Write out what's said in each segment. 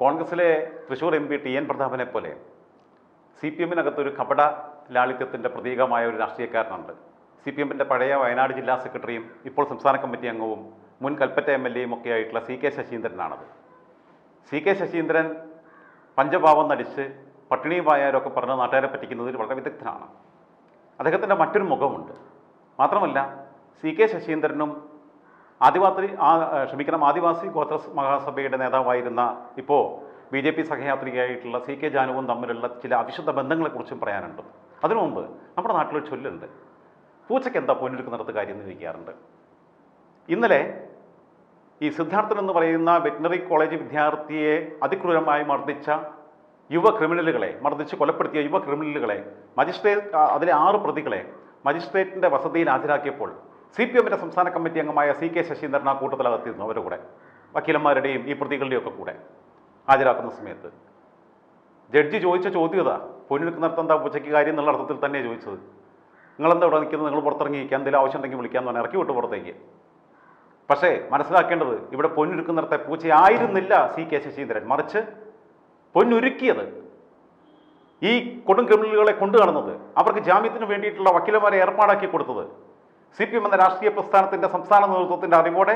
കോൺഗ്രസിലെ Thrissur M P T N പ്രതാപനെ പോലെ C P എമ്മിനകത്തൊരു കപട ലാളിത്യത്തിന്റെ പ്രതീകമായ ഒരു രാഷ്ട്രീയക്കാരനുണ്ട്. സി പി എമ്മിന്റെ പഴയ വയനാട് ജില്ലാ സെക്രട്ടറിയും ഇപ്പോൾ സംസ്ഥാന കമ്മിറ്റി അംഗവും മുൻ കൽപ്പറ്റ എം എൽ എയും ഒക്കെ ആയിട്ടുള്ള സി കെ ശശീന്ദ്രനാണത് സി കെ ശശീന്ദ്രൻ പഞ്ചഭാവം നടിച്ച് പട്ടിണിയും പായാരൊക്കെ പറഞ്ഞ് നാട്ടുകാരെ പറ്റിക്കുന്നതിൽ വളരെ വിദഗ്ധനാണ്. അദ്ദേഹത്തിന്റെ മറ്റൊരു മുഖമുണ്ട്. മാത്രമല്ല സി കെ ശശീന്ദ്രനും ആദിവാസി ആ ക്ഷമിക്കണം ആദിവാസി ഗോത്ര മഹാസഭയുടെ നേതാവായിരുന്ന ഇപ്പോൾ ബി ജെ പി സഹയാത്രികയായിട്ടുള്ള സി കെ ജാനുവും തമ്മിലുള്ള ചില അവിശുദ്ധ ബന്ധങ്ങളെക്കുറിച്ചും പറയാനുണ്ട്. അതിനു മുമ്പ് നമ്മുടെ നാട്ടിലൊരു ചൊല്ലുണ്ട്. പൂച്ചയ്ക്ക് എന്താ പൊന്നെടുക്കുന്നിടത്ത് കാര്യം എന്ന് ചോദിക്കാറുണ്ട്. ഇന്നലെ ഈ സിദ്ധാർത്ഥൻ എന്ന് പറയുന്ന വെറ്റിനറി കോളേജ് വിദ്യാർത്ഥിയെ അതിക്രൂരമായി മർദ്ദിച്ച യുവ ക്രിമിനലുകളെ മർദ്ദിച്ച് കൊലപ്പെടുത്തിയ യുവ ക്രിമിനലുകളെ മജിസ്ട്രേറ്റ് അതിലെ ആറ് പ്രതികളെ മജിസ്ട്രേറ്റിന്റെ വസതിയിൽ ഹാജരാക്കിയപ്പോൾ സി പി എമ്മിന്റെ സംസ്ഥാന കമ്മിറ്റി അംഗമായ സി കെ ശശീന്ദ്രൻ ആ കൂട്ടത്തിലകത്തിരുന്നു അവരുടെ കൂടെ. വക്കീലന്മാരുടെയും ഈ പ്രതികളുടെയും ഒക്കെ കൂടെ ഹാജരാക്കുന്ന സമയത്ത്. ജഡ്ജി ചോദിച്ച ചോദ്യം ഇതാ. പൊന്നിടുക്കുന്നിടത്ത് എന്താ ഉച്ചയ്ക്ക് കാര്യം എന്നുള്ള അർത്ഥത്തിൽ തന്നെ ചോദിച്ചത്. നിങ്ങളെന്താ ഇവിടെ നിൽക്കുന്നത്? നിങ്ങൾ പുറത്തിറങ്ങി നിൽക്കുക എന്തെങ്കിലും ആവശ്യം ഉണ്ടെങ്കിൽ വിളിക്കാൻ പറഞ്ഞാൽ ഇറക്കി വിട്ട് പുറത്തേക്ക്. പക്ഷേ മനസ്സിലാക്കേണ്ടത് ഇവിടെ പൊന്നൊരുക്കുന്നിടത്തെ പൂച്ചയായിരുന്നില്ല സി കെ ശശീന്ദ്രൻ. മറിച്ച് പൊന്നുരുക്കിയത് ഈ കൊടും ക്രിമിനലുകളെ കൊണ്ടു കാണുന്നത് അവർക്ക് ജാമ്യത്തിന് വേണ്ടിയിട്ടുള്ള വക്കീലന്മാരെ ഏർപ്പാടാക്കി കൊടുത്തത് സി പി എം എന്ന രാഷ്ട്രീയ പ്രസ്ഥാനത്തിന്റെ സംസ്ഥാന നേതൃത്വത്തിന്റെ അറിവോടെ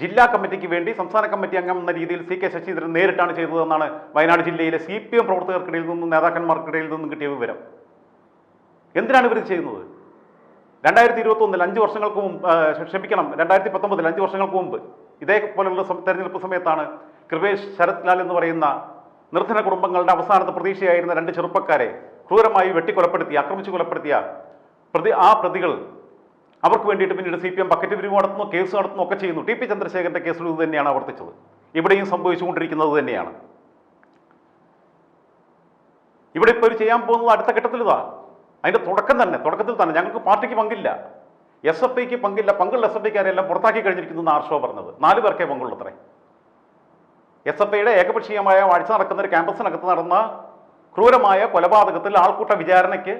ജില്ലാ കമ്മിറ്റിക്ക് വേണ്ടി സംസ്ഥാന കമ്മിറ്റി അംഗം എന്ന രീതിയിൽ സി കെ ശശീന്ദ്രൻ നേരിട്ടാണ് ചെയ്തതെന്നാണ് വയനാട് ജില്ലയിലെ സി പി എം പ്രവർത്തകർക്കിടയിൽ നിന്നും നേതാക്കന്മാർക്കിടയിൽ നിന്നും കിട്ടിയ വിവരം. എന്തിനാണ് ഇവർ ചെയ്യുന്നത്? രണ്ടായിരത്തി ഇരുപത്തി ഒന്നിൽ അഞ്ച് വർഷങ്ങൾക്ക് മുമ്പ് ക്ഷമിക്കണം രണ്ടായിരത്തി പത്തൊമ്പതിൽ അഞ്ച് വർഷങ്ങൾക്ക് മുമ്പ് ഇതേപോലെയുള്ള തെരഞ്ഞെടുപ്പ് സമയത്താണ് കൃപേഷ് ശരത് ലാൽ എന്ന് പറയുന്ന നിർധന കുടുംബങ്ങളുടെ അവസാനത്തെ പ്രതീക്ഷയായിരുന്ന രണ്ട് ചെറുപ്പക്കാരെ ക്രൂരമായി വെട്ടിക്കൊലപ്പെടുത്തിയ ആക്രമിച്ചു കൊലപ്പെടുത്തിയ പ്രതി ആ പ്രതികൾ അവർക്ക് വേണ്ടിയിട്ട് പിന്നീട് സി പി എം പക്കറ്റ് പിരിവ് നടത്തുന്നു കേസ് നടത്തുന്നു ഒക്കെ ചെയ്യുന്നു. ടി പി ചന്ദ്രശേഖരന്റെ കേസിൽ ഇത് തന്നെയാണ് ആവർത്തിച്ചത്. ഇവിടെയും സംഭവിച്ചുകൊണ്ടിരിക്കുന്നത് തന്നെയാണ്. ഇവിടെ ഇപ്പോൾ ചെയ്യാൻ പോകുന്നത് അടുത്ത ഘട്ടത്തിൽ ഇതാ. അതിന്റെ തുടക്കം തന്നെ തുടക്കത്തിൽ തന്നെ. ഞങ്ങൾക്ക് പാർട്ടിക്ക് പങ്കില്ല. എസ് എഫ് ഐക്ക് പങ്കില്ല. പങ്കുള്ള എസ് എഫ് ഐക്കാരെല്ലാം പുറത്താക്കി കഴിഞ്ഞിരിക്കുന്നു ആർഷോ പറഞ്ഞത്. നാല് പേർക്കേ പങ്കുള്ളത്രേ. എസ് എഫ് ഐയുടെ ഏകപക്ഷീയമായ വാഴ്ച നടക്കുന്ന ഒരു ക്യാമ്പസിനകത്ത് നടന്ന ക്രൂരമായ കൊലപാതകത്തിൽ ആൾക്കൂട്ട വിചാരണയ്ക്ക്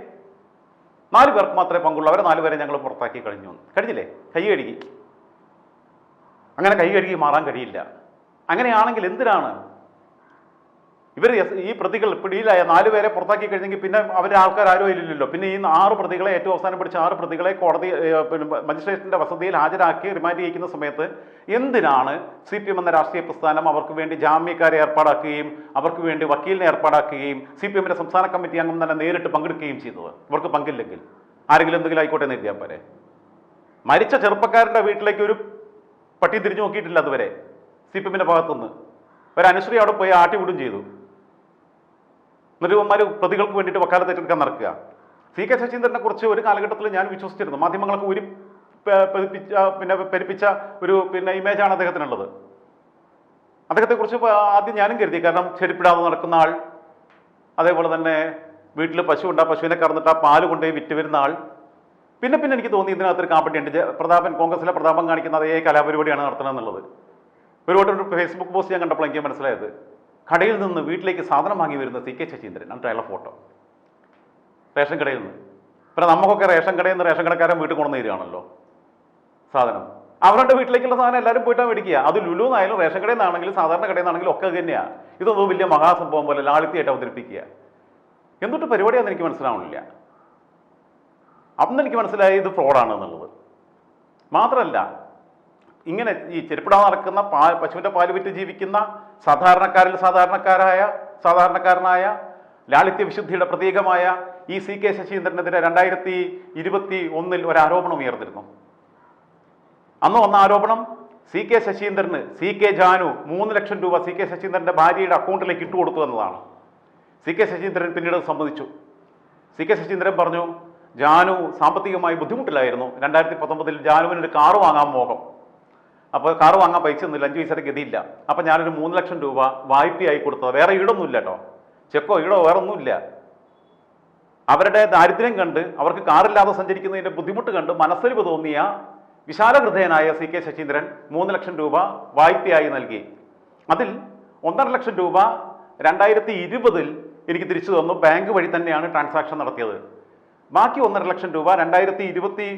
നാല് പേർക്ക് മാത്രമേ പങ്കുള്ളൂ. അവരെ നാല് പേരെ ഞങ്ങൾ പുറത്താക്കി കഴിഞ്ഞു. കഴിഞ്ഞില്ലേ? കൈ കഴുകി. അങ്ങനെ കൈ കഴുകി മാറാൻ കഴിയില്ല. അങ്ങനെയാണെങ്കിൽ എന്തിനാണ് ഇവർ ഈ പ്രതികൾ പിടിയിലായ നാല് പേരെ പുറത്താക്കി കഴിഞ്ഞെങ്കിൽ പിന്നെ അവരുടെ ആൾക്കാർ ആരും ഇല്ലല്ലോ. പിന്നെ ഈ ആറ് പ്രതികളെ ഏറ്റവും അവസാനം പിടിച്ച ആറ് പ്രതികളെ കോടതി മജിസ്ട്രേറ്റിന്റെ വസതിയിൽ ഹാജരാക്കി റിമാൻഡ് ചെയ്യിക്കുന്ന സമയത്ത് എന്തിനാണ് സി പി എം എന്ന രാഷ്ട്രീയ പ്രസ്ഥാനം അവർക്ക് വേണ്ടി ജാമ്യക്കാരെ ഏർപ്പാടാക്കുകയും അവർക്ക് വേണ്ടി വക്കീലിനെ ഏർപ്പാടാക്കുകയും സി പി എമ്മിന്റെ സംസ്ഥാന കമ്മിറ്റി അംഗം തന്നെ നേരിട്ട് പങ്കെടുക്കുകയും ചെയ്തത്? ഇവർക്ക് പങ്കില്ലെങ്കിൽ. ആരെങ്കിലും എന്തെങ്കിലും ആയിക്കോട്ടെ എന്ന് പോരെ? മരിച്ച ചെറുപ്പക്കാരന്റെ വീട്ടിലേക്ക് ഒരു പട്ടി തിരിഞ്ഞു നോക്കിയിട്ടില്ല അതുവരെ സി പി എമ്മിന്റെ ഭാഗത്തുനിന്ന്. ഒരു അനുശ്രീ അവിടെ പോയി ആട്ടി വിടും ചെയ്തു. എന്നിട്ട് പ്രതികൾക്ക് വേണ്ടിയിട്ട് വക്കാലത്ത് ഏറ്റെടുക്കാൻ നടക്കുക. സി കെ ശശീന്ദ്രനെ കുറിച്ച് ഒരു കാലഘട്ടത്തിൽ ഞാൻ വിശ്വസിച്ചിരുന്നു. മാധ്യമങ്ങൾക്ക് ഒരു പെരുപ്പിച്ച പിന്നെ പെരുപ്പിച്ച ഒരു പിന്നെ ഇമേജാണ് അദ്ദേഹത്തിനുള്ളത്. അദ്ദേഹത്തെക്കുറിച്ച് ആദ്യം ഞാനും കരുതി. കാരണം ചെരുപ്പിടാതെ നടക്കുന്ന ആൾ അതേപോലെ തന്നെ വീട്ടിൽ പശു ഉണ്ട്. ആ പശുവിനെ കറന്നിട്ട് ആ പാൽ കൊണ്ടുപോയി വിറ്റ് വരുന്ന ആൾ. പിന്നെ പിന്നെ എനിക്ക് തോന്നി ഇതിനകത്തൊരു കാപ്പട്ടിയുണ്ട് പ്രതാപൻ കോൺഗ്രസിലെ പ്രതാപം കാണിക്കുന്ന അതേ കലാപരിപാടിയാണ് നടത്തണമെന്നുള്ളത് ഒരുപാട് ഫേസ്ബുക്ക് പോസ്റ്റ് ഞാൻ കണ്ടപ്പോൾ എനിക്ക് മനസ്സിലായത്. കടയിൽ നിന്ന് വീട്ടിലേക്ക് സാധനം വാങ്ങി വരുന്ന സി കെ ശശീന്ദ്രൻ. എന്നിട്ട് അയാളെ ഫോട്ടോ. റേഷൻ കടയിൽ നിന്ന്. പിന്നെ നമുക്കൊക്കെ റേഷൻ കടയിൽ നിന്ന് റേഷൻ കടക്കാരൻ വീട്ടിൽ കൊണ്ടുവന്ന് തരികയാണല്ലോ. സാധനം. അവരുടെ വീട്ടിലേക്കുള്ള സാധനം എല്ലാവരും പോയിട്ടാണ് മേടിക്കുക. അത് ലുലു എന്നായാലും റേഷൻ കടയിൽ നിന്നാണെങ്കിലും സാധാരണ കടയിൽ നിന്നാണെങ്കിലും ഒക്കെ തന്നെയാണ് ഇതൊന്നും വലിയ മഹാസംഭവം പോലെ ലാളിത്യമായിട്ട് അവതരിപ്പിക്കുക. എന്തൊട്ട് പരിപാടിയാണെന്ന് എനിക്ക് മനസ്സിലാവണില്ല. അന്ന് എനിക്ക് മനസ്സിലായി ഇത് ഫ്രോഡാണ് എന്നുള്ളത് മാത്രമല്ല ഇങ്ങനെ ഈ ചെരുപ്പിടാതെ നടക്കുന്ന പാ പശുവിന്റെ പാൽ വിറ്റ് ജീവിക്കുന്ന സാധാരണക്കാരിൽ സാധാരണക്കാരായ സാധാരണക്കാരനായ ലാളിത്യ വിശുദ്ധിയുടെ പ്രതീകമായ ഈ സി കെ ശശീന്ദ്രനെതിരെ രണ്ടായിരത്തി ഇരുപത്തി ഒന്നിൽ ഒരു ആരോപണം ഉയർന്നിരുന്നു. അന്ന് വന്ന ആരോപണം സി കെ ശശീന്ദ്രന് സി കെ ജാനു മൂന്ന് ലക്ഷം രൂപ സി കെ ശശീന്ദ്രന്റെ ഭാര്യയുടെ അക്കൗണ്ടിലേക്ക് ഇട്ടു കൊടുത്തു എന്നതാണ്. സി കെ ശശീന്ദ്രൻ പിന്നീട് സമ്മതിച്ചു. സി കെ ശശീന്ദ്രൻ പറഞ്ഞു ജാനു സാമ്പത്തികമായി ബുദ്ധിമുട്ടിലായിരുന്നു. രണ്ടായിരത്തി പത്തൊമ്പതിൽ ജാനുവിന് ഒരു കാറ് വാങ്ങാൻ മോഹം. അപ്പോൾ കാറ് വാങ്ങാൻ പൈസ ഒന്നുമില്ല അഞ്ച് പൈസയുടെ ഗതിയില്ല. അപ്പം ഞാനൊരു മൂന്ന് ലക്ഷം രൂപ വായ്പയായി കൊടുത്തത്. വേറെ ഈടൊന്നുമില്ല കേട്ടോ. ചെക്കോ ഈടോ വേറെ ഒന്നുമില്ല. അവരുടെ ദാരിദ്ര്യം കണ്ട് അവർക്ക് കാറില്ലാതെ സഞ്ചരിക്കുന്നതിന്റെ ബുദ്ധിമുട്ട് കണ്ട് മനസ്സിൽ തോന്നിയ വിശാലഹൃദയനായ സി കെ ശശീന്ദ്രൻ മൂന്ന് ലക്ഷം രൂപ വായ്പയായി നൽകി. അതിൽ ഒന്നര ലക്ഷം രൂപ രണ്ടായിരത്തി ഇരുപതിൽ എനിക്ക് തിരിച്ചു തന്നു. ബാങ്ക് വഴി തന്നെയാണ് ട്രാൻസാക്ഷൻ നടത്തിയത്. ബാക്കി ഒന്നര ലക്ഷം രൂപ രണ്ടായിരത്തി ഇരുപത്തി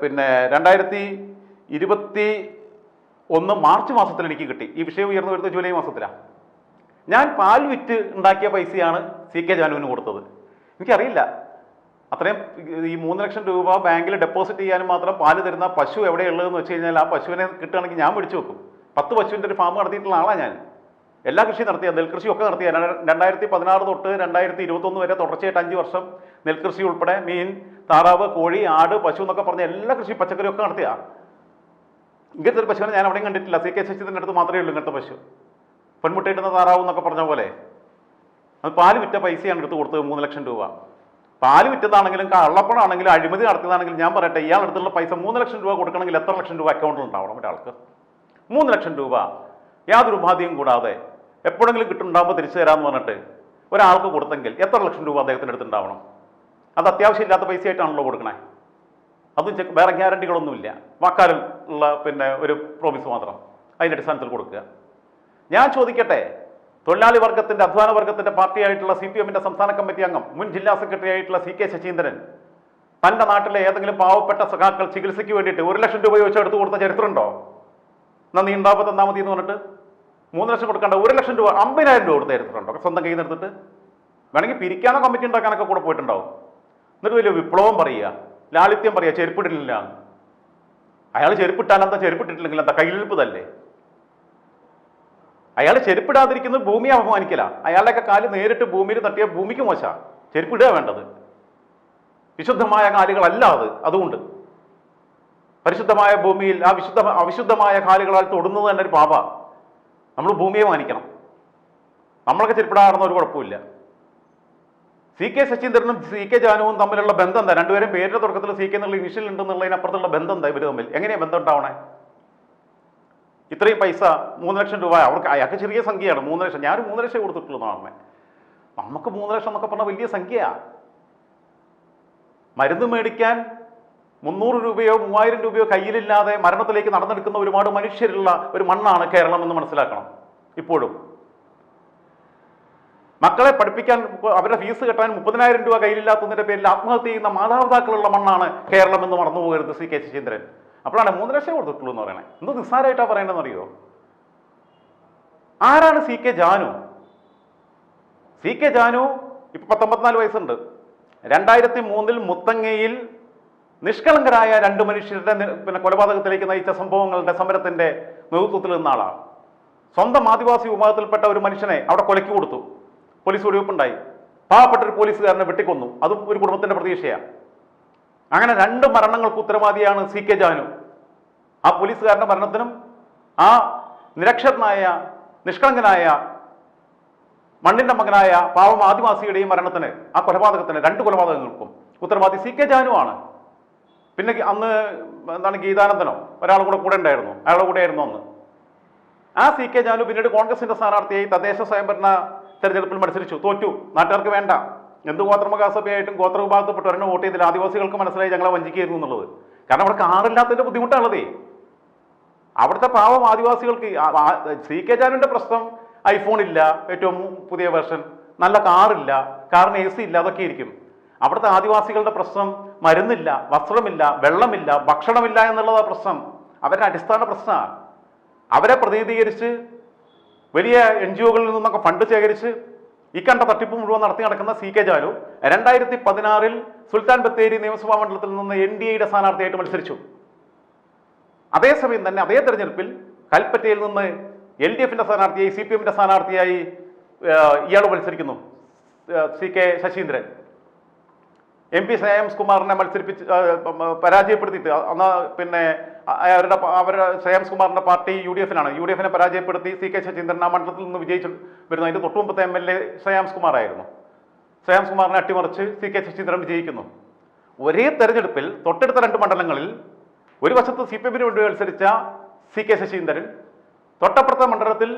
പിന്നെ രണ്ടായിരത്തി ഇരുപത്തി ഒന്ന് മാർച്ച് മാസത്തിൽ എനിക്ക് കിട്ടി. ഈ വിഷയം ഉയർന്നു വരുന്നത് ജൂലൈ മാസത്തിലാണ് ഞാൻ പാൽ വിറ്റ് ഉണ്ടാക്കിയ പൈസയാണ് സി കെ ജാനുവിന് കൊടുത്തത്. എനിക്കറിയില്ല. അത്രയും ഈ മൂന്ന് ലക്ഷം രൂപ ബാങ്കിൽ ഡെപ്പോസിറ്റ് ചെയ്യാനും മാത്രം പാൽ തരുന്ന പശു എവിടെയുള്ളതെന്ന് വെച്ച് കഴിഞ്ഞാൽ ആ പശുവിനെ കിട്ടുകയാണെങ്കിൽ ഞാൻ പിടിച്ചു വെക്കും. പത്ത് പശുവിന്റെ ഒരു ഫാം നടത്തിയിട്ടുള്ള ആളാണ് ഞാൻ. എല്ലാ കൃഷിയും നടത്തിയ നെൽകൃഷി ഒക്കെ നടത്തിയ രണ്ടായിരത്തി പതിനാറ് തൊട്ട് രണ്ടായിരത്തി ഇരുപത്തൊന്ന് വരെ തുടർച്ചയായിട്ട് അഞ്ച് വർഷം നെൽകൃഷി ഉൾപ്പെടെ മീൻ താറാവ് കോഴി ആട് പശു എന്നൊക്കെ പറഞ്ഞ എല്ലാ കൃഷി പച്ചക്കറിയൊക്കെ നടത്തിയ. ഇങ്ങനത്തെ ഒരു പശുവിനെ ഞാൻ എവിടെയും കണ്ടിട്ടില്ല. സി കെ ശശിധരന്റെ അടുത്ത് മാത്രമേ ഉള്ളൂ ഇങ്ങനത്തെ പശു. പെൺമുട്ടയിടുന്ന താറാവ് എന്നൊക്കെ പറഞ്ഞ പോലെ അത് പാൽ വിറ്റ പൈസയാണ് എടുത്ത് കൊടുത്തത് മൂന്ന് ലക്ഷം രൂപ. പാൽ വിറ്റതാണെങ്കിലും കള്ളപ്പണമാണെങ്കിലും അഴിമതി നടത്തിയതാണെങ്കിലും ഞാൻ പറയട്ടെ ഇയാൾ അടുത്തുള്ള പൈസ മൂന്ന് ലക്ഷം രൂപ കൊടുക്കണമെങ്കിൽ എത്ര ലക്ഷം രൂപ അക്കൗണ്ടിൽ ഉണ്ടാവണം ഒരാൾക്ക്? മൂന്ന് ലക്ഷം രൂപ. യാതൊരു ഉപാധിയും കൂടാതെ എപ്പോഴെങ്കിലും കിട്ടുന്നുണ്ടാകുമ്പോൾ തിരിച്ചു തരാമെന്ന് പറഞ്ഞിട്ട് ഒരാൾക്ക് കൊടുത്തെങ്കിൽ എത്ര ലക്ഷം രൂപ അദ്ദേഹത്തിന്റെ അടുത്തുണ്ടാവണം അത് അത്യാവശ്യമില്ലാത്ത പൈസയായിട്ടാണല്ലോ കൊടുക്കണേ. അതും വേറെ ഗ്യാരണ്ടികളൊന്നുമില്ല വാക്കാലും ഉള്ള പിന്നെ ഒരു പ്രോമിസ് മാത്രം. അതിന്റെ അടിസ്ഥാനത്തിൽ കൊടുക്കുക. ഞാൻ ചോദിക്കട്ടെ തൊഴിലാളി വർഗത്തിന്റെ അധ്വാന വർഗത്തിന്റെ പാർട്ടിയായിട്ടുള്ള സി പി എമ്മിന്റെ സംസ്ഥാന കമ്മിറ്റി അംഗം മുൻ ജില്ലാ സെക്രട്ടറി ആയിട്ടുള്ള സി കെ ശശീന്ദ്രൻ തന്റെ നാട്ടിലെ ഏതെങ്കിലും പാവപ്പെട്ട സഖാക്കൾ ചികിത്സയ്ക്ക് വേണ്ടിയിട്ട് ഒരു ലക്ഷം രൂപ വെച്ച് എടുത്തു കൊടുത്ത ചരിത്രമുണ്ടോ? ഉണ്ടാവുമ്പോൾ തന്നാൽ മതി എന്ന് പറഞ്ഞിട്ട് മൂന്ന് ലക്ഷം കൊടുക്കേണ്ട ഒരു ലക്ഷം രൂപ അമ്പതിനായിരം രൂപ കൊടുത്ത ചരിത്രമുണ്ടോ? സ്വന്തം കയ്യിൽ നിന്ന് എടുത്തിട്ട്. വേണമെങ്കിൽ പിരിക്കാനോ കമ്മിറ്റി ഉണ്ടാക്കാനൊക്കെ കൂടെ പോയിട്ടുണ്ടാവും. എന്നിട്ട് വലിയ വിപ്ലവം പറയുക ലാളിത്യം പറയുക ചെരുപ്പിടില്ല. അയാൾ ചെരുപ്പിട്ടാൽ എന്താ ചെരുപ്പിട്ടിട്ടില്ലെങ്കിൽ എന്താ? കയ്യിലിപ്പ് തന്നെ അയാൾ ചെരുപ്പിടാതിരിക്കുന്നത് ഭൂമിയെ അപമാനിക്കല. അയാളുടെയൊക്കെ കാൽ നേരിട്ട് ഭൂമിയിൽ തട്ടിയ ഭൂമിക്ക് മോശ. ചെരുപ്പിടുക വേണ്ടത്. വിശുദ്ധമായ കാലുകളല്ല അത്. അതുകൊണ്ട്. പരിശുദ്ധമായ ഭൂമിയിൽ ആ വിശുദ്ധ അവിശുദ്ധമായ കാലുകളാൽ തൊടുന്നത് തന്നെ ഒരു പാപ. നമ്മൾ ഭൂമിയെ മാനിക്കണം. നമ്മളൊക്കെ ചെരുപ്പിടാറുന്ന ഒരു കുഴപ്പമില്ല സി കെ ശശീന്ദ്രനും സി കെ ജാനുവും തമ്മിലുള്ള ബന്ധം എന്താ? രണ്ടുപേരും പേരിന്റെ തുടക്കത്തിൽ സി കെ എന്നുള്ള ഇനിഷ്യൽ ഉണ്ടെന്നുള്ളതിനപ്പുറത്തുള്ള ബന്ധം എന്താ ഇവർ തമ്മിൽ? എങ്ങനെയാണ് ബന്ധം ഉണ്ടാവണേ? ഇത്രയും പൈസ മൂന്ന് ലക്ഷം രൂപ അവർക്ക് അയാൾക്ക് ചെറിയ സംഖ്യയാണ് മൂന്ന് ലക്ഷം. ഞാൻ മൂന്ന് ലക്ഷം കൊടുത്തിട്ടുള്ളൂ എന്നാണ് നമുക്ക് മൂന്ന് ലക്ഷം എന്നൊക്കെ പറഞ്ഞാൽ വലിയ സംഖ്യയാണ് മരുന്ന് മേടിക്കാൻ മുന്നൂറ് രൂപയോ മൂവായിരം രൂപയോ കയ്യിലില്ലാതെ മരണത്തിലേക്ക് നടന്നെടുക്കുന്ന ഒരുപാട് മനുഷ്യരുള്ള ഒരു മണ്ണാണ് കേരളം എന്ന് മനസ്സിലാക്കണം ഇപ്പോഴും. മക്കളെ പഠിപ്പിക്കാൻ അവരുടെ ഫീസ് കെട്ടാൻ മുപ്പതിനായിരം രൂപ കയ്യിലില്ലാത്തതിന്റെ പേരിൽ ആത്മഹത്യ ചെയ്യുന്ന മാതാപിതാക്കളുള്ള മണ്ണാണ് കേരളം എന്ന് മറന്നു പോകരുത് സി കെ ശശീന്ദ്രൻ. അപ്പോഴാണ് മൂന്ന് ലക്ഷം കൊടുത്തിട്ടുള്ളൂ എന്ന് പറയണേ. എന്ത് നിസ്സാരമായിട്ടാണ് പറയേണ്ടതെന്ന് അറിയോ? ആരാണ് C K Janu? C K Janu ഇപ്പൊ പത്തൊമ്പത്തിനാല് വയസ്സുണ്ട്. രണ്ടായിരത്തി മൂന്നിൽ മുത്തങ്ങയിൽ നിഷ്കളങ്കരായ രണ്ട് മനുഷ്യരുടെ പിന്നെ കൊലപാതകത്തിലേക്ക് നയിച്ച സംഭവങ്ങളുടെ സമരത്തിന്റെ നേതൃത്വത്തിൽ നിന്ന ആളാണ് സ്വന്തം ആദിവാസി വിഭാഗത്തിൽപ്പെട്ട ഒരു മനുഷ്യനെ അവിടെ കൊലക്കി കൊടുത്തു. പോലീസ് വെടിവെപ്പുണ്ടായി. പാവപ്പെട്ട ഒരു പോലീസുകാരനെ വെട്ടിക്കൊന്നു. അതും ഒരു കുടുംബത്തിന്റെ പ്രതീക്ഷയാണ് അങ്ങനെ രണ്ട് മരണങ്ങൾക്ക് ഉത്തരവാദിയാണ് സി കെ ജാനു. ആ പോലീസുകാരന്റെ മരണത്തിനും ആ നിരക്ഷരനായ നിഷ്കളങ്കനായ മണ്ണിന്റെ മകനായ പാവം ആദിവാസിയുടെയും മരണത്തിന് ആ കൊലപാതകത്തിന് രണ്ട് കൊലപാതകങ്ങൾക്കും ഉത്തരവാദി സി കെ ജാനു ആണ്. പിന്നെ അന്ന് എന്താണ് ഗീതാനന്ദനോ? ഒരാൾ കൂടെ കൂടെ ഉണ്ടായിരുന്നു. അയാളുടെ കൂടെ ആയിരുന്നു അന്ന്. ആ സി കെ ജാനു പിന്നീട് കോൺഗ്രസിന്റെ സ്ഥാനാർത്ഥിയായി തദ്ദേശ സ്വയംഭരണ തെരഞ്ഞെടുപ്പിൽ മത്സരിച്ചു. തോറ്റു. നാട്ടുകാർക്ക് വേണ്ട. എന്ത് ഗോത്രമകാസഭയായിട്ടും ഗോത്ര ഒരെണ്ണം വോട്ട് ചെയ്തില്ല. ആദിവാസികൾക്ക് മനസ്സിലായി ഞങ്ങളെ വഞ്ചിക്കായിരുന്നു എന്നുള്ളത്. കാരണം അവിടെ കാറില്ലാത്തതിന്റെ ബുദ്ധിമുട്ടാണുള്ളതേ അവിടുത്തെ പാവം ആദിവാസികൾക്ക് സി കെ ജാനുവിന്റെ പ്രശ്നം ഐഫോൺ ഇല്ല. ഏറ്റവും പുതിയ വേർഷൻ നല്ല കാറില്ല കാറിന് എ സി ഇല്ല. അതൊക്കെ ഇരിക്കും അവിടുത്തെ ആദിവാസികളുടെ പ്രശ്നം മരുന്നില്ല വസ്ത്രമില്ല വെള്ളമില്ല ഭക്ഷണമില്ല എന്നുള്ളതാ പ്രശ്നം. അവരുടെ അടിസ്ഥാന പ്രശ്നമാണ്. അവരെ പ്രതിനിധീകരിച്ച് വലിയ എൻ ജി ഒകളിൽ നിന്നൊക്കെ ഫണ്ട് ശേഖരിച്ച് ഈ കണ്ട തട്ടിപ്പ് മുഴുവൻ നടത്തി നടക്കുന്ന സി കെ ജാലു രണ്ടായിരത്തി പതിനാറിൽ സുൽത്താൻ ബത്തേരി നിയമസഭാ മണ്ഡലത്തിൽ നിന്ന് എൻ ഡി എയുടെ സ്ഥാനാർത്ഥിയായിട്ട് മത്സരിച്ചു. അതേസമയം തന്നെ അതേ തെരഞ്ഞെടുപ്പിൽ കൽപ്പറ്റയിൽ നിന്ന് എൽ ഡി എഫിന്റെ സ്ഥാനാർത്ഥിയായി സി പി എമ്മിന്റെ സ്ഥാനാർത്ഥിയായി ഇയാൾ മത്സരിക്കുന്നു C K Saseendran. M P Shreyams കുമാറിനെ മത്സരിപ്പിച്ച് പരാജയപ്പെടുത്തിയിട്ട് അന്ന് പിന്നെ അവരുടെ അവരുടെ ശ്രേയാംസ് കുമാറിന്റെ പാർട്ടി യു ഡി എഫിനാണ് യു ഡി എഫിനെ പരാജയപ്പെടുത്തി സി കെ ശശീന്ദ്രൻ ആ മണ്ഡലത്തിൽ നിന്ന് വിജയിച്ചു വരുന്നു. അതിന്റെ തൊട്ടുമുമ്പത്തെ എം എൽ എ ശ്രേയാംസ് കുമാറായിരുന്നു ശ്രേയാംസ് കുമാറിനെ അട്ടിമറിച്ച് സി കെ ശശീന്ദ്രൻ വിജയിക്കുന്നു. ഒരേ തെരഞ്ഞെടുപ്പിൽ തൊട്ടടുത്ത രണ്ട് മണ്ഡലങ്ങളിൽ ഒരു വശത്ത് സി പി എമ്മിന് വേണ്ടി മത്സരിച്ച സി കെ ശശീന്ദ്രൻ തൊട്ടപ്പുറത്തെ മണ്ഡലത്തിൽ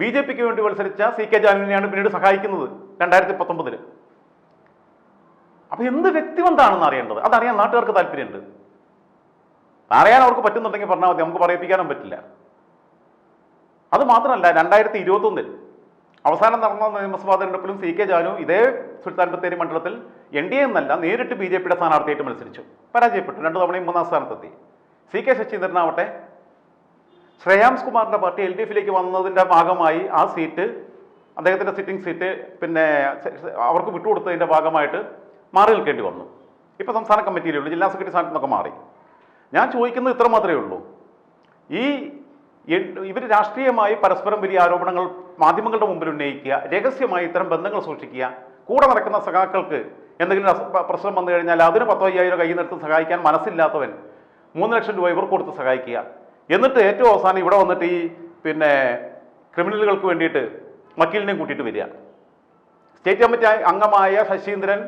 ബി ജെ പിക്ക് വേണ്ടി മത്സരിച്ച സി കെ ജാനുവിനെയാണ് പിന്നീട് സഹായിക്കുന്നത് രണ്ടായിരത്തി പത്തൊമ്പതിൽ അപ്പൊ എന്ത് വ്യക്തിബന്ധമാണെന്ന് അറിയേണ്ടത്? അതറിയാൻ നാട്ടുകാർക്ക് താല്പര്യമുണ്ട്. അറിയാൻ അവർക്ക് പറ്റുന്നുണ്ടെങ്കിൽ പറഞ്ഞാൽ മതി നമുക്ക് പറയിപ്പിക്കാനും പറ്റില്ല. അത് മാത്രമല്ല രണ്ടായിരത്തി ഇരുപത്തൊന്നിൽ അവസാനം നടന്ന നിയമസഭാ തെരഞ്ഞെടുപ്പിലും സി കെ ജാനു ഇതേ സുൽത്താൻ ബത്തേരി മണ്ഡലത്തിൽ എൻ ഡി എ എന്നല്ല നേരിട്ട് ബി ജെ പിയുടെ സ്ഥാനാർത്ഥിയായിട്ട് മത്സരിച്ചു. പരാജയപ്പെട്ടു രണ്ടു തവണയും മൂന്നാം സ്ഥാനത്തെത്തി. സി കെ ശശീന്ദ്രനാവട്ടെ ശ്രേയാംസ് കുമാറിന്റെ പാർട്ടി എൽ ഡി എഫിലേക്ക് വന്നതിന്റെ ഭാഗമായി ആ സീറ്റ് അദ്ദേഹത്തിന്റെ സിറ്റിംഗ് സീറ്റ് പിന്നെ അവർക്ക് വിട്ടുകൊടുത്തതിന്റെ ഭാഗമായിട്ട് മാറി നിൽക്കേണ്ടി വന്നു. ഇപ്പോൾ സംസ്ഥാന കമ്മിറ്റിയിലുള്ളൂ ജില്ലാ സെക്രട്ടറി സ്ഥാനത്ത് മാറി. ഞാൻ ചോദിക്കുന്നത് ഇത്ര മാത്രമേ ഉള്ളൂ. ഈ ഇവർ രാഷ്ട്രീയമായി പരസ്പരം വലിയ ആരോപണങ്ങൾ മാധ്യമങ്ങളുടെ മുമ്പിൽ ഉന്നയിക്കുക രഹസ്യമായി ഇത്തരം ബന്ധങ്ങൾ സൂക്ഷിക്കുക കൂടെ നടക്കുന്ന സഖാക്കൾക്ക് എന്തെങ്കിലും പ്രശ്നം വന്നു കഴിഞ്ഞാൽ അതിന് പത്തോ അയ്യായിരം കൈ നിർത്തി സഹായിക്കാൻ മനസ്സില്ലാത്തവൻ മൂന്ന് ലക്ഷം രൂപ ഇവർക്ക് കൊടുത്ത് സഹായിക്കുക. എന്നിട്ട് ഏറ്റവും അവസാനം ഇവിടെ വന്നിട്ട് ഈ പിന്നെ ക്രിമിനലുകൾക്ക് വേണ്ടിയിട്ട് വക്കീലിനെയും കൂട്ടിയിട്ട് വരിക. സ്റ്റേറ്റ് കമ്മിറ്റി അംഗമായ ശശീന്ദ്രൻ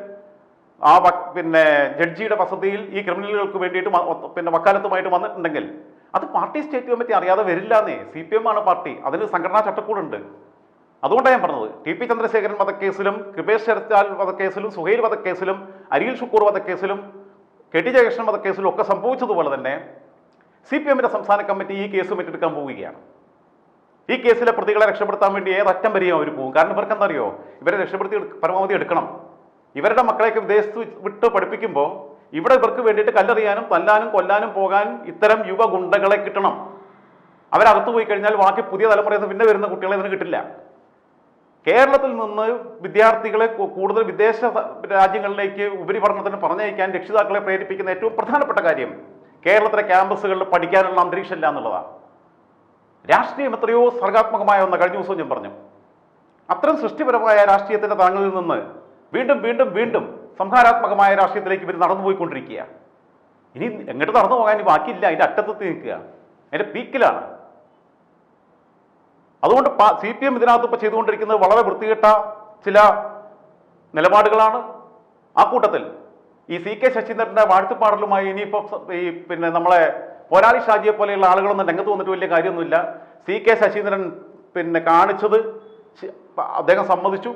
ആ പിന്നെ ജഡ്ജിയുടെ വസതിയിൽ ഈ ക്രിമിനലുകൾക്ക് വേണ്ടിയിട്ട് പിന്നെ വക്കാലത്തുമായിട്ട് വന്നിട്ടുണ്ടെങ്കിൽ അത് പാർട്ടി സ്റ്റേറ്റ് കമ്മിറ്റി അറിയാതെ വരില്ലാന്നേ. സി പി എം ആണ് പാർട്ടി. അതിന് സംഘടനാ ചട്ടക്കൂടുണ്ട്. അതുകൊണ്ടാണ് ഞാൻ പറഞ്ഞത്. ടി പി ചന്ദ്രശേഖരൻ വധക്കേസിലും കൃപേഷ് ശരത്ലാൽ വധക്കേസിലും സുഹൈൽ വധക്കേസിലും അരിയിൽ ഷുക്കൂർ വധക്കേസിലും കെ ടി ജയകൃഷ്ണൻ വധക്കേസിലും ഒക്കെ സംഭവിച്ചതുപോലെ തന്നെ സി പി എമ്മിന്റെ സംസ്ഥാന കമ്മിറ്റി ഈ കേസും ഏറ്റെടുക്കാൻ പോവുകയാണ്. ഈ കേസിലെ പ്രതികളെ രക്ഷപ്പെടുത്താൻ വേണ്ടി ഏതറ്റം വരെയും അവർ പോകും. കാരണം ഇവർക്ക് എന്താ അറിയോ? ഇവരെ രക്ഷപ്പെടുത്തി പരമാവധി എടുക്കണം. ഇവരുടെ മക്കളെയൊക്കെ വിദേശത്ത് വിട്ട് പഠിപ്പിക്കുമ്പോൾ ഇവിടെ ഇവർക്ക് വേണ്ടിയിട്ട് കല്ലെറിയാനും തല്ലാനും കൊല്ലാനും പോകാൻ ഇത്തരം യുവ ഗുണ്ടകളെ കിട്ടണം. അവരകത്ത് പോയി കഴിഞ്ഞാൽ ബാക്കി പുതിയ തലമുറയിൽ പിന്നെ വരുന്ന കുട്ടികളെ ഇതിന് കിട്ടില്ല. കേരളത്തിൽ നിന്ന് വിദ്യാർത്ഥികളെ കൂടുതൽ വിദേശ രാജ്യങ്ങളിലേക്ക് ഉപരിപഠനത്തിന് പറഞ്ഞയക്കാൻ രക്ഷിതാക്കളെ പ്രേരിപ്പിക്കുന്ന ഏറ്റവും പ്രധാനപ്പെട്ട കാര്യം കേരളത്തിലെ ക്യാമ്പസുകളിൽ പഠിക്കാനുള്ള അന്തരീക്ഷം ഇല്ല എന്നുള്ളതാണ്. രാഷ്ട്രീയം എത്രയോ സർഗാത്മകമായ ഒന്ന് കഴിഞ്ഞ ദിവസം ഞാൻ പറഞ്ഞു. അത്തരം സൃഷ്ടിപരമായ രാഷ്ട്രീയത്തിന്റെ താങ്ങളിൽ നിന്ന് വീണ്ടും വീണ്ടും വീണ്ടും സംഹാരാത്മകമായ രാഷ്ട്രീയത്തിലേക്ക് ഇവർ നടന്നുപോയിക്കൊണ്ടിരിക്കുക. ഇനി എങ്ങോട്ട് നടന്നു പോകാൻ ഇനി ബാക്കിയില്ല. അതിന്റെ അറ്റത്തെത്തി നിൽക്കുക. അതിന്റെ പീക്കിലാണ്. അതുകൊണ്ട് സി പി എം ഇതിനകത്ത് ഇപ്പോൾ ചെയ്തുകൊണ്ടിരിക്കുന്നത് വളരെ വൃത്തികെട്ട ചില നിലപാടുകളാണ്. ആ കൂട്ടത്തിൽ ഈ സി കെ ശശീന്ദ്രന്റെ വാഴ്ത്തുപാടലുമായി ഇനിയിപ്പോൾ ഈ പിന്നെ നമ്മളെ പോരാളി ഷാജിയെ പോലെയുള്ള ആളുകളൊന്നും രംഗത്ത് വന്നിട്ട് വലിയ കാര്യമൊന്നുമില്ല. സി കെ ശശീന്ദ്രൻ പിന്നെ കാണിച്ചത് അദ്ദേഹം സമ്മതിച്ചു.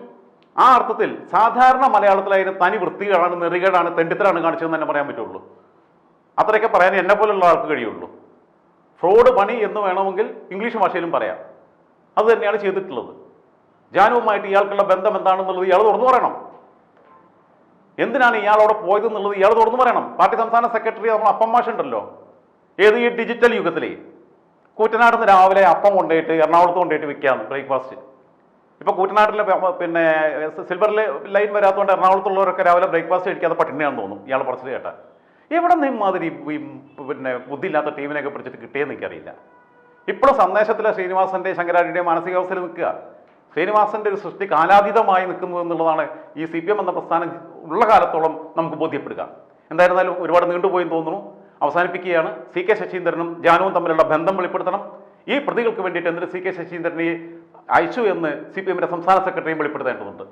ആ അർത്ഥത്തിൽ സാധാരണ മലയാളത്തിൽ അതിന് തനി വൃത്തികേടാണ് നെറികേടാണ് തെണ്ടിത്തരാണ് കാണിച്ചതെന്ന് തന്നെ പറയാൻ പറ്റുള്ളൂ. അത്രയൊക്കെ പറയാൻ എന്നെ പോലുള്ള ആൾക്ക് കഴിയുള്ളൂ. ഫ്രോഡ് പണി എന്ന് വേണമെങ്കിൽ ഇംഗ്ലീഷ് ഭാഷയിലും പറയാം. അത് തന്നെയാണ് ചെയ്തിട്ടുള്ളത്. ജാനുവുമായിട്ട് ഇയാൾക്കുള്ള ബന്ധം എന്താണെന്നുള്ളത് ഇയാൾ തുറന്നു പറയണം. എന്തിനാണ് ഇയാളവിടെ പോയത് എന്നുള്ളത് ഇയാൾ തുറന്നു പറയണം. പാർട്ടി സംസ്ഥാന സെക്രട്ടറി നമ്മൾ അപ്പം മാഷുണ്ടല്ലോ. ഏത് ഈ ഡിജിറ്റൽ യുഗത്തിലേ? കൂറ്റനാടുന്ന് രാവിലെ അപ്പം കൊണ്ടുപോയിട്ട് എറണാകുളത്ത് കൊണ്ടുപോയിട്ട് വിൽക്കാം ബ്രേക്ക്ഫാസ്റ്റ്. ഇപ്പൊ കൂറ്റനാട്ടിലെ പിന്നെ സിൽവർ ലൈൻ വരാത്തതുകൊണ്ട് എറണാകുളത്തുള്ളവരൊക്കെ രാവിലെ ബ്രേക്ക്ഫാസ്റ്റ് കഴിക്കാതെ പട്ടിണിയാണെന്ന് തോന്നും ഇയാൾ പറച്ചിൽ കേട്ടാ. എവിടെ നിന്ന് ഇമാതിരി പിന്നെ ബുദ്ധിയില്ലാത്ത ടീമിനെയൊക്കെ പിടിച്ചിട്ട് കിട്ടിയെന്ന് എനിക്കറിയില്ല. ഇപ്പോഴും സന്ദേശത്തിലെ ശ്രീനിവാസന്റെ ശങ്കരാടിയുടെ മാനസികാവസ്ഥയിൽ നിൽക്കുക. ശ്രീനിവാസന്റെ ഒരു സൃഷ്ടി കാലാതീതമായി നിൽക്കുന്നു എന്നുള്ളതാണ് ഈ സി പി എം എന്ന പ്രസ്ഥാനം ഉള്ള കാലത്തോളം നമുക്ക് ബോധ്യപ്പെടുക. എന്തായിരുന്നാലും ഒരുപാട് നീണ്ടുപോയെന്ന് തോന്നുന്നു. അവസാനിപ്പിക്കുകയാണ് സി കെ ശശീന്ദ്രനും ജാനുവും തമ്മിലുള്ള ബന്ധം വെളിപ്പെടുത്തണം. ഈ പ്രതികൾക്ക് വേണ്ടിയിട്ട് എന്തിന് സി കെ ശശീന്ദ്രനെ അയച്ചു എന്ന് സി പി എമ്മിന്റെ സംസ്ഥാന സെക്രട്ടറിയും വെളിപ്പെടുത്തേണ്ടതുണ്ട്.